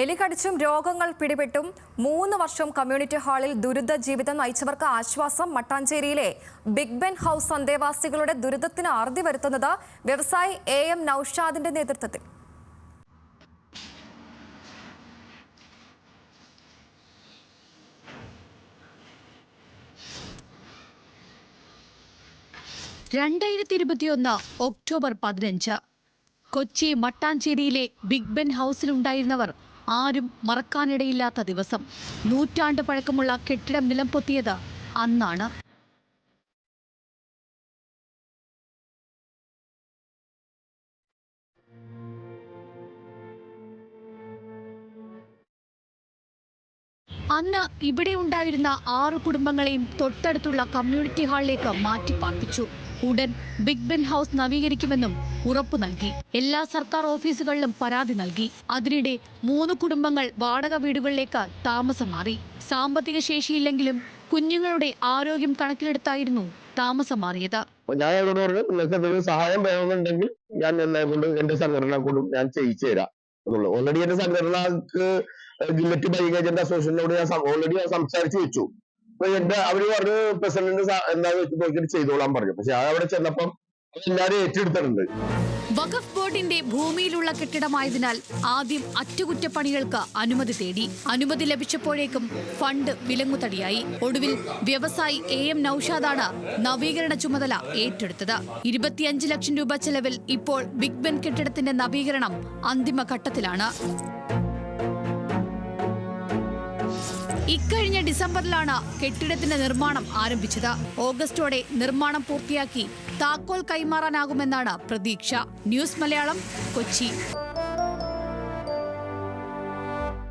എലികടിച്ചും രോഗങ്ങൾ പിടിപെട്ടും മൂന്ന് വർഷം കമ്മ്യൂണിറ്റി ഹാളിൽ ദുരിത ജീവിതം നയിച്ചവർക്ക് ആശ്വാസം. മട്ടാഞ്ചേരിയിലെ ബിഗ് ബെൻ ഹൗസ് അന്തേവാസികളുടെ ദുരിതത്തിന് അറുതി വരുത്തുന്നത് വ്യവസായി എ എം നൌഷാദിന്റെ നേതൃത്വത്തിൽ. രണ്ടായിരത്തി ഇരുപത്തിയൊന്ന് ഒക്ടോബർ പതിനഞ്ച് കൊച്ചി മട്ടാഞ്ചേരിയിലെ ബിഗ് ബെൻ ഹൗസിലുണ്ടായിരുന്നവർ ആരും മറക്കാനിടയില്ലാത്ത ദിവസം. നൂറ്റാണ്ട് പഴക്കമുള്ള കെട്ടിടം നിലംപൊത്തിയത് അന്നാണ്. അന്ന് ഇവിടെ ഉണ്ടായിരുന്ന ആറ് കുടുംബങ്ങളെയും തൊട്ടടുത്തുള്ള കമ്മ്യൂണിറ്റി ഹാളിലേക്ക് മാറ്റി പാർപ്പിച്ചു ഉടൻ ബിഗ് ബെൻ ഹൗസ് നവീകരിക്കുമെന്നും ഉറപ്പു നൽകി. എല്ലാ സർക്കാർ ഓഫീസുകളിലും പരാതി നൽകി. അതിനിടെ മൂന്ന് കുടുംബങ്ങൾ വാടക വീടുകളിലേക്ക് താമസം മാറി. സാമ്പത്തിക ശേഷിയില്ലെങ്കിലും കുഞ്ഞുങ്ങളുടെ ആരോഗ്യം കണക്കിലെടുത്തായിരുന്നു താമസം മാറിയത്. ഞാൻ നിങ്ങൾക്ക് എന്തെങ്കിലും സഹായം വേണമെന്നുണ്ടെങ്കിൽ ഞാൻ എന്നെ കൊണ്ട് എന്റെ സംഘടന കൊണ്ടും ഞാൻ ചെയ്യിച്ചു തരാം. ഓൾറെഡി എന്റെ സംഘടനക്ക് ഗില്ലറ്റ് ബൈക്ക് ഏജന്റ് അസോസിയേഷനോട് ഞാൻ ഓൾറെഡി സംസാരിച്ചു വെച്ചു. അപ്പൊ എന്റെ അവർ പറഞ്ഞു പ്രസിഡന്റ് എന്താ നോക്കിയിട്ട് ചെയ്തോളാൻ പറഞ്ഞു. പക്ഷെ അവിടെ ചെന്നപ്പം എല്ലാരും ഏറ്റെടുത്തിട്ടുണ്ട്. വഖഫ് ബോർഡിന്റെ ഭൂമിയിലുള്ള കെട്ടിടമായതിനാൽ ആദ്യം അറ്റകുറ്റപ്പണികൾക്ക് അനുമതി തേടി. അനുമതി ലഭിച്ചപ്പോഴേക്കും ഫണ്ട് വിലങ്ങുതടിയായി. ഒടുവിൽ വ്യവസായി എ എം നൌഷാദാണ് നവീകരണ ചുമതല ഏറ്റെടുത്തത്. ഇരുപത്തിയഞ്ച് ലക്ഷം രൂപ ചെലവിൽ ഇപ്പോൾ ബിഗ് ബെൻ കെട്ടിടത്തിന്റെ നവീകരണം അന്തിമഘട്ടത്തിലാണ്. ഇക്കഴിഞ്ഞ ഡിസംബറിലാണ് കെട്ടിടത്തിന്റെ നിർമ്മാണം ആരംഭിച്ചത്. ഓഗസ്റ്റോടെ നിർമ്മാണം പൂർത്തിയാക്കി താക്കോൽ കൈമാറാനാകുമെന്നാണ് പ്രതീക്ഷ. ന്യൂസ് മലയാളം കൊച്ചി.